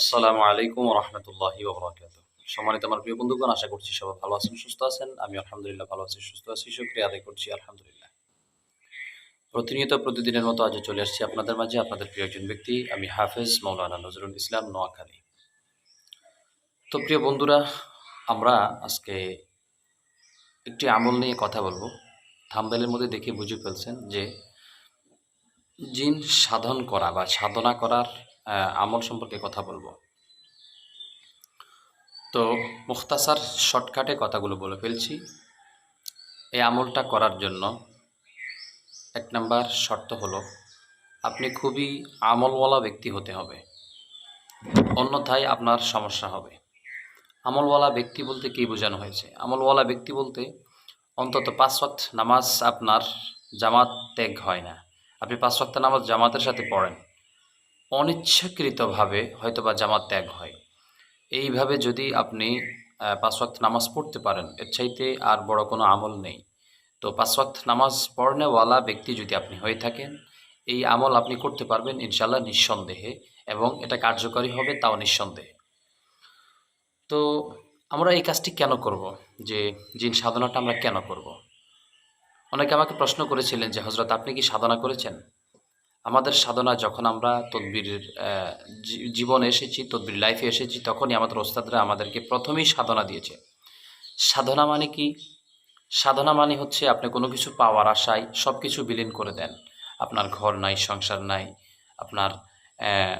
আসসালামু আলাইকুম রহমতুল্লাহি ওবরাকাত সম্মানিত আমার প্রিয় বন্ধুগণ, আশা করছি সবাই ভালো আছেন, সুস্থ আছেন। আমি আলহামদুলিল্লাহ ভালো আছি, সুস্থ আছি। শুক্রিয়া আদায় করছি, আলহামদুলিল্লাহ। প্রতিনিয়ত প্রতিদিনের মতো আজও চলে আসছি আপনাদের মাঝে, আপনাদের প্রিয় একজন ব্যক্তি, আমি হাফেজ মৌলানা নজরুল ইসলাম নোয়াখালী। তো প্রিয় বন্ধুরা, আমরা আজকে একটি আমল নিয়ে কথা বলব। থাম্বেলের মধ্যে দেখে বুঝে ফেলছেন যে জিন সাধন করা বা সাধনা করার আমল সম্পর্কে কথা বলব। তো মুখতাসার শর্টকাটে কথাগুলো বলে ফেলছি। এই আমলটা করার জন্য এক নাম্বার শর্ত হলো, আপনি খুবই আমলওয়ালা ব্যক্তি হতে হবে। অন্যথায় আপনার সমস্যা হবে। আমলওয়ালা ব্যক্তি বলতে কী বোঝানো হয়েছে? আমলওয়ালা ব্যক্তি বলতে অন্তত পাঁচ ওয়াক্ত নামাজ আপনার জামাত ত্যাগ হয় না। আপনি পাঁচ ওয়াক্ত নামাজ জামাতের সাথে পড়েন। অনিচ্ছাকৃতভাবে হয়তোবা জামাত ত্যাগ হয়। এইভাবে যদি আপনি পাঁচ ওয়াক্ত নামাজ পড়তে পারেন, এর চাইতে আর বড় কোনো আমল নেই। তো পাঁচ ওয়াক্ত নামাজ পড়নেওয়ালা ব্যক্তি যদি আপনি হয়ে থাকেন, এই আমল আপনি করতে পারবেন ইনশাল্লাহ নিঃসন্দেহে এবং এটা কার্যকরী হবে তাও নিঃসন্দেহে। তো আমরা এই কাজটি কেন করব? যে জিন সাধনাটা আমরা কেন করব? অনেকে আমাকে প্রশ্ন করেছিলেন যে হজরত আপনি কি সাধনা করেছেন? আমাদের সাধনা যখন আমরা তদবিরের জীবনে এসেছি, তদবির লাইফে এসেছি, তখনই আমাদের ওস্তাদরা আমাদেরকে প্রথমেই সাধনা দিয়েছে। সাধনা মানে কি? সাধনা মানে হচ্ছে আপনি কোনো কিছু পাওয়ার আশায় সব কিছু বিলীন করে দেন। আপনার ঘর নাই, সংসার নাই, আপনার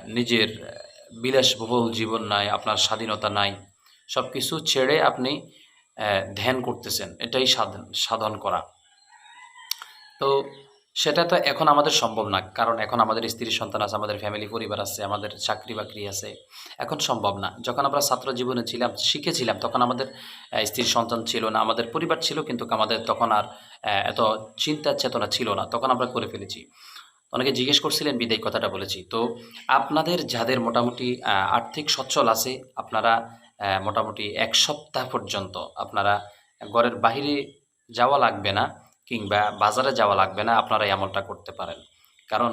নিজের বিলাসবহুল জীবন নাই, আপনার স্বাধীনতা নাই সব কিছু ছেড়ে আপনি ধ্যান করতেছেন। এটাই সাধন সাধন করা। তো সেটা তো এখন আমাদের সম্ভব না। কারণ এখন আমাদের স্ত্রী সন্তান আছে আমাদের ফ্যামিলি পরিবার আছে আমাদের চাকরি বাকরি আছে। এখন সম্ভব না। যখন আমরা ছাত্র জীবনে ছিলাম শিখেছিলাম তখন আমাদের আহ, স্ত্রীর সন্তান ছিল না আমাদের পরিবার ছিল কিন্তু আমাদের তখন আর এত চিন্তা চেতনা ছিল না। তখন আমরা করে ফেলেছি। অনেকে জিজ্ঞেস করছিলেন বিদায় কথাটা বলেছি। তো আপনাদের যাদের মোটামুটি আর্থিক সচ্ছল আছে আপনারা মোটামুটি এক সপ্তাহ পর্যন্ত আপনারা ঘরের বাইরে যাওয়া লাগবে না। কিংবা বাজারে যাওয়া লাগবে না, আপনারা এই আমলটা করতে পারেন। কারণ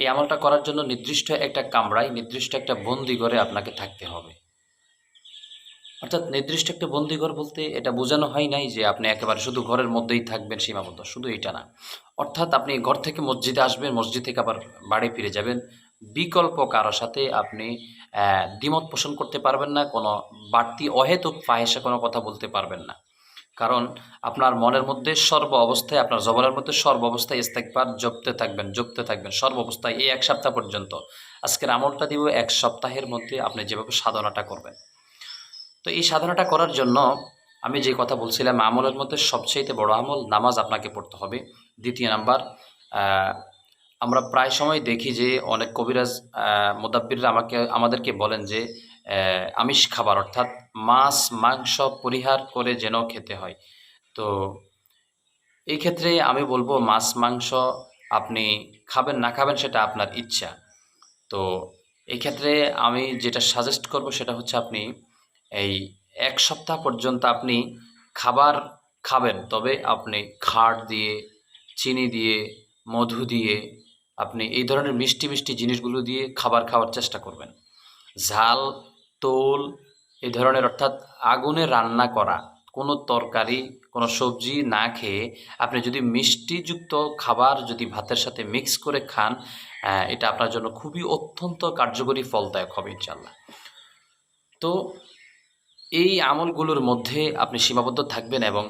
এই আমলটা করার জন্য নির্দিষ্ট একটা কামরায় নির্দিষ্ট একটা বন্দিঘরে আপনাকে থাকতে হবে। অর্থাৎ নির্দিষ্ট একটা বন্দিঘর বলতে এটা বোঝানো হয় নাই যে আপনি একেবারে শুধু ঘরের মধ্যেই থাকবেন সীমাবদ্ধ, শুধু এটা না। অর্থাৎ আপনি ঘর থেকে মসজিদে আসবেন, মসজিদ থেকে আবার বাড়ি ফিরে যাবেন। বিকল্প কারোর সাথে আপনি দ্বিমত পোষণ করতে পারবেন না, কোনো বাড়তি অহেতুক ফাহেসা কোনো কথা বলতে পারবেন না। কারণ আপনার মনের মধ্যে সর্ব অবস্থায়, আপনার জবরের মধ্যে সর্ব অবস্থায় ইস্তেকবার জপতে থাকবেন জপতে থাকবেন, সর্ব অবস্থায় এই এক সপ্তাহ পর্যন্ত। আজকের আমলটা দিব এক সপ্তাহের মধ্যে আপনি যেভাবে সাধনাটা করবেন। তো এই সাধনাটা করার জন্য আমি যে কথা বলছিলাম, আমলের মধ্যে সবচেয়ে বড় আমল নামাজ আপনাকে পড়তে হবে। দ্বিতীয় নাম্বার আমরা প্রায় সময় দেখি যে অনেক কবিরাজ মোদাব্বিররা আমাকে, আমাদেরকে বলেন যে আমিষ খাবার, অর্থাৎ মাছ, মাংস পরিহার করে যেন খেতে হয়। তো এই ক্ষেত্রে আমি বলব, মাছ, মাংস আপনি খাবেন, না খাবেন সেটা আপনার ইচ্ছা। তো এই ক্ষেত্রে আমি যেটা সাজেস্ট করব সেটা হচ্ছে আপনি এই এক সপ্তাহ পর্যন্ত আপনি খাবার খাবেন, তবে আপনি খাট দিয়ে, চিনি দিয়ে, মধু দিয়ে, আপনি এই ধরনের মিষ্টি মিষ্টি জিনিসগুলো দিয়ে খাবার খাওয়ার চেষ্টা করবেন। ঝাল তোল এই ধরনের অর্থাৎ আগুনে রান্না করা, কোনো তরকারি, কোনো সবজি না খেয়ে আপনি যদি মিষ্টিযুক্ত খাবার যদি ভাতের সাথে মিক্স করে খান এটা আপনার জন্য খুবই অত্যন্ত কার্যকরী, ফলদায়ক হবে ইনশাল্লাহ তো এই আমলগুলোর মধ্যে আপনি সীমাবদ্ধ থাকবেন এবং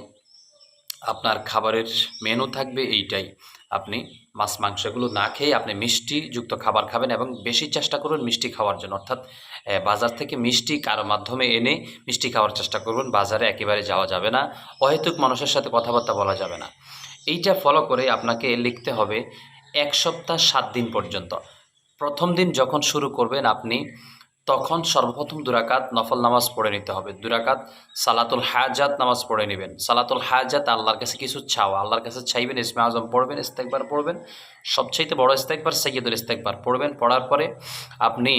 আপনার খাবারের মেনু থাকবে এইটাই। আপনি মাছ, মাংসগুলো না খেয়ে আপনি মিষ্টিযুক্ত খাবার খাবেন এবং বেশি চেষ্টা করুন মিষ্টি খাওয়ার জন্য। অর্থাৎ বাজার থেকে মিষ্টি কারও মাধ্যমে এনে মিষ্টি খাওয়ার চেষ্টা করুন। বাজারে একেবারে যাওয়া যাবে না। অহেতুক মানুষের সাথে কথাবার্তা বলা যাবে না। এইটা ফলো করে আপনাকে লিখতে হবে এক সপ্তাহ সাত দিন পর্যন্ত। প্রথম দিন যখন শুরু করবেন আপনি তখন সর্বপ্রথম দুরাকাত নফল নামাজ পড়ে নিতে হবে। দুরাকাত সালাতুল হাজাত নামাজ পড়ে নেবেন। সালাতুল হাজাত আল্লাহর কাছে কিছু চাওয়া। আল্লাহর কাছে চাইবেন, ইসমে আজম পড়বেন, ইস্তেকবার পড়বেন। সবচাইতে বড় ইস্তেকবার সৈয়দুল ইস্তেকবার। পড়বেন, পড়ার পরে আপনি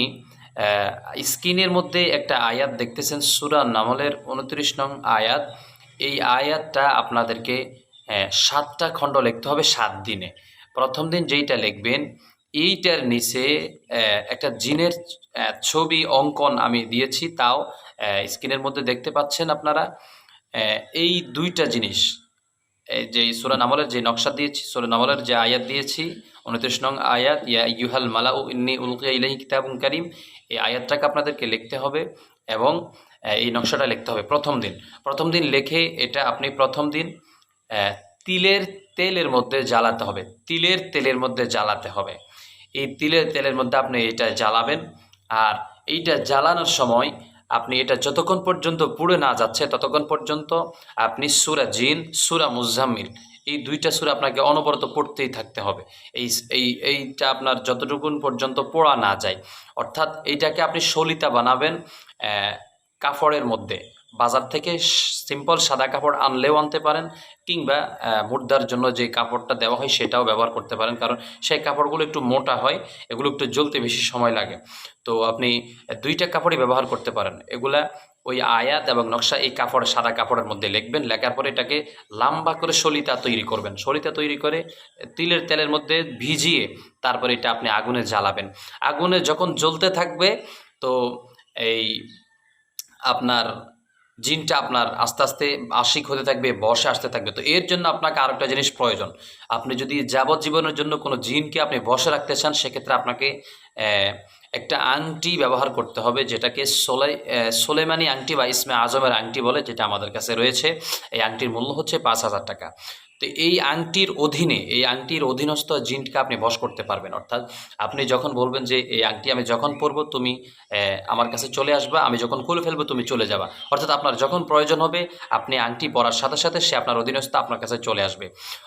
স্ক্রিনের মধ্যে একটা আয়াত দেখতেছেন, সুরা নামলের উনত্রিশ নং আয়াত। এই আয়াতটা আপনাদেরকে সাতটা খণ্ড লিখতে হবে সাত দিনে। প্রথম দিন যেইটা লিখবেন এইটার নিচে একটা জিনের ছবি, অঙ্কন আমি দিয়েছি, তাও স্ক্রিনের মধ্যে দেখতে পাচ্ছেন আপনারা। এই দুইটা জিনিস যে সুরা নামলের যে নকশা দিয়েছি, সুরা নামলের যে আয়াত দিয়েছি, উনত্রিশ নং আয়াত, ইয়া ইউহাল মালাউ ইন্নি উলকিয়া ইলাহি কিতাবুন কারিম, এই আয়াতটাকে আপনাদেরকে লিখতে হবে এবং এই নকশাটা লিখতে হবে প্রথম দিন। প্রথম দিন লেখে এটা আপনি প্রথম দিন তিলের তেলের মধ্যে জ্বালাতে হবে। তিলের তেলের মধ্যে জ্বালাতে হবে। এই তিলের তেলের মধ্যে আপনি এটা জ্বালাবেন আর এইটা জ্বালানোর সময় আপনি এটা যতক্ষণ পর্যন্ত পুড়ে না যাচ্ছে, ততক্ষণ পর্যন্ত আপনি সুরা জিন, সুরা মুজাম্মিল এই দুইটা সুরা আপনাকে অনবরত পড়তেই থাকতে হবে। এই এই, এইটা আপনার যতটুকুন পর্যন্ত পড়া না যায়। অর্থাৎ এইটাকে আপনি সলিতা বানাবেন কাপড়ের মধ্যে। বাজার থেকে সিম্পল সাদা কাপড় আনলেও আনতে পারেন কিংবা মুর্দার জন্য যে কাপড়টা দেওয়া হয় সেটাও ব্যবহার করতে পারেন, কারণ সেই কাপড়গুলো একটু মোটা হয়, এগুলো একটু জ্বলতে বেশি সময় লাগে। তো আপনি দুইটা কাপড়ই ব্যবহার করতে পারেন। এগুলা ওই আয়াত এবং নকশা এই কাপড়, সাদা কাপড়ের মধ্যে লিখবেন, লেখার পরে এটাকে লম্বা করে সলিতা তৈরি করবেন। সলিতা তৈরি করে তিলের তেলের মধ্যে ভিজিয়ে তারপরে এটা আপনি আগুনে জ্বালাবেন। আগুনে যখন জ্বলতে থাকবে, তো এই আপনার জিনটা আপনার আস্তে আস্তে আশিক হতে থাকবে বসে আসতে থাকবে। তো এর জন্য আপনাকে আরেকটা জিনিস প্রয়োজন। আপনি যদি যাবজ্জীবনের জন্য কোনো জিনকে আপনি বসে রাখতে চান, সেক্ষেত্রে আপনাকে একটা আংটি ব্যবহার করতে হবে, যেটাকে সোলাই সোলেমানি আংটি বা ইসমে আজমের আংটি বলে, যেটা আমাদের কাছে রয়েছে। এই আংটির মূল্য হচ্ছে পাঁচ হাজার টাকা। তো এই আংটির অধীনে, এই আংটির অধীনস্থ জিনকে আপনি বশ করতে পারবেন। অর্থাৎ আপনি যখন বলবেন যে, এই আংটি আমি যখন পরব, তুমি আমার কাছে চলে আসবা, আমি যখন খুলে ফেলব, তুমি চলে যাবা। অর্থাৎ আপনার যখন প্রয়োজন হবে, আপনি আংটি পরার সাথে সাথে সে আপনার অধীনস্থ আপনার কাছে চলে আসবে।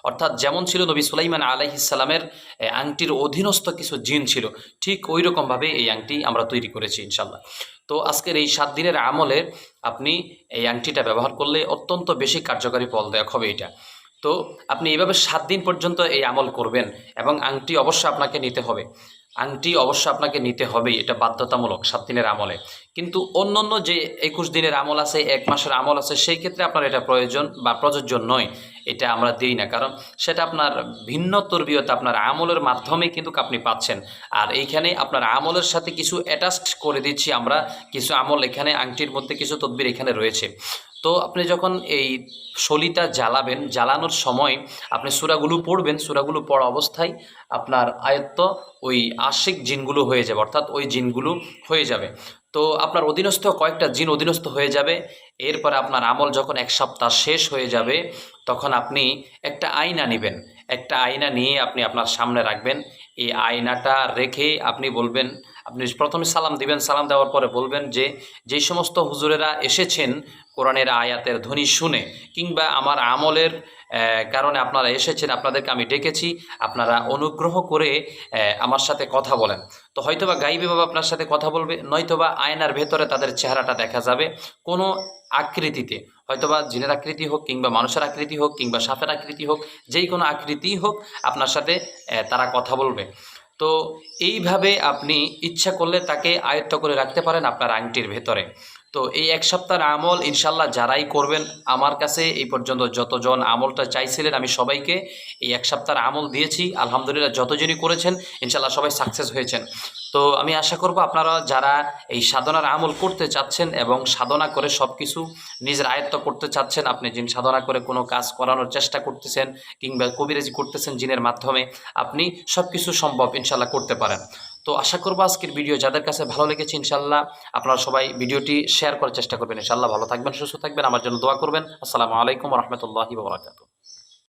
অর্থাৎ যেমন ছিল নবী সুলাইমান আলাইহিসালামের আংটির অধীনস্থ কিছু জিন ছিল, ঠিক ওই রকমভাবে এই আংটি আমরা তৈরি করেছি ইনশাল্লাহ তো আজকের এই সাত দিনের আমলে আপনি এই আংটিটা ব্যবহার করলে অত্যন্ত বেশি কার্যকারী ফলদায়ক হবে এটা। তো আপনি এইভাবে সাত দিন পর্যন্ত এই আমল করবেন এবং আংটি অবশ্যই আপনাকে নিতে হবে। আংটি অবশ্য আপনাকে নিতে হবেই, এটা বাধ্যতামূলক সাত দিনের আমলে। কিন্তু অন্য অন্য যে একুশ দিনের আমল আছে, এক মাসের আমল আছে, সেই ক্ষেত্রে আপনার এটা প্রয়োজন বা প্রযোজ্য নয়, এটা আমরা দিই না। কারণ সেটা আপনার ভিন্ন তরবিয়ত, আপনার আমলের মাধ্যমে কিন্তু আপনি পাচ্ছেন। আর এইখানে আপনার আমলের সাথে কিছু অ্যাটাচড করে দিচ্ছি আমরা, কিছু আমল এখানে, আংটির মধ্যে কিছু তদবির এখানে রয়েছে। তো আপনি যখন এই সলিতা জ্বালাবেন, জ্বালানোর সময় আপনি সুরাগুলো পড়বেন, সুরাগুলো পড়া অবস্থায় আপনার আয়ত্ত ওই আশিক জিনগুলো হয়ে যাবে, অর্থাৎ ওই জিনগুলো হয়ে যাবে। তো আপনার অধীনস্থ কয়েকটা জিন অধীনস্থ হয়ে যাবে, এরপরে আপনার আমল যখন এক সপ্তাহ শেষ হয়ে যাবে, তখন আপনি একটা আয়না নেবেন। একটা আয়না নিয়ে আপনি আপনার সামনে রাখবেন। এই আয়নাটা রেখে আপনি বলবেন আপনি প্রথমে সালাম দিবেন, সালাম দেওয়ার পরে বলবেন যে যেই সমস্ত হুজুরেরা এসেছেন কোরআনের আয়াতের ধ্বনি শুনে কিংবা আমার আমলের কারণে আপনারা এসেছেন, আপনাদেরকে আমি ডেকেছি, আপনারা অনুগ্রহ করে আমার সাথে কথা বলেন। তো হয়তোবা গাইবে বাবা আপনার সাথে কথা বলবে, নয়তোবা আয়নার ভেতরে তাদের চেহারাটা দেখা যাবে কোনো আকৃতিতে। হয়তোবা জিনের আকৃতি হোক কিংবা মানুষের আকৃতি হোক কিংবা সাপের আকৃতি হোক, যেই কোনো আকৃতিই হোক আপনার সাথে তারা কথা বলবে। তো এইভাবে আপনি ইচ্ছা করলে তাকে আয়ত্ত করে রাখতে পারেন আপনার আংটির ভেতরে। তো এই এক সপ্তাহের আমল ইনশাল্লাহ যারাই করবেন, আমার কাছে এই পর্যন্ত যতজন আমলটা চাইছিলেন, আমি সবাইকে এই এক সপ্তাহের আমল দিয়েছি। আলহামদুলিল্লাহ যতজনই করেছেন ইনশাল্লাহ সবাই সাকসেস হয়েছেন। তো আমি আশা করব আপনারা যারা এই সাধনার আমল করতে চাচ্ছেন এবং সাধনা করে সব কিছু নিজের আয়ত্ত করতে চাচ্ছেন, আপনি জিন সাধনা করে কোনো কাজ করানোর চেষ্টা করতেছেন কিংবা কবিরাজি করতেছেন জিনের মাধ্যমে, আপনি সব কিছু সম্ভব ইনশাল্লাহ করতে পারেন। তো আশা করব আজকের ভিডিও যাদের কাছে ভালো লেগেছে, ইনশাল্লাহ আপনারা সবাই ভিডিওটি শেয়ার করার চেষ্টা করবেন। ইনশাল্লাহ ভালো থাকবেন, সুস্থ থাকবেন, আমার জন্য দোয়া করবেন। আসসালামু আলাইকুম রহমতুল্লাহি বাবরাকাতু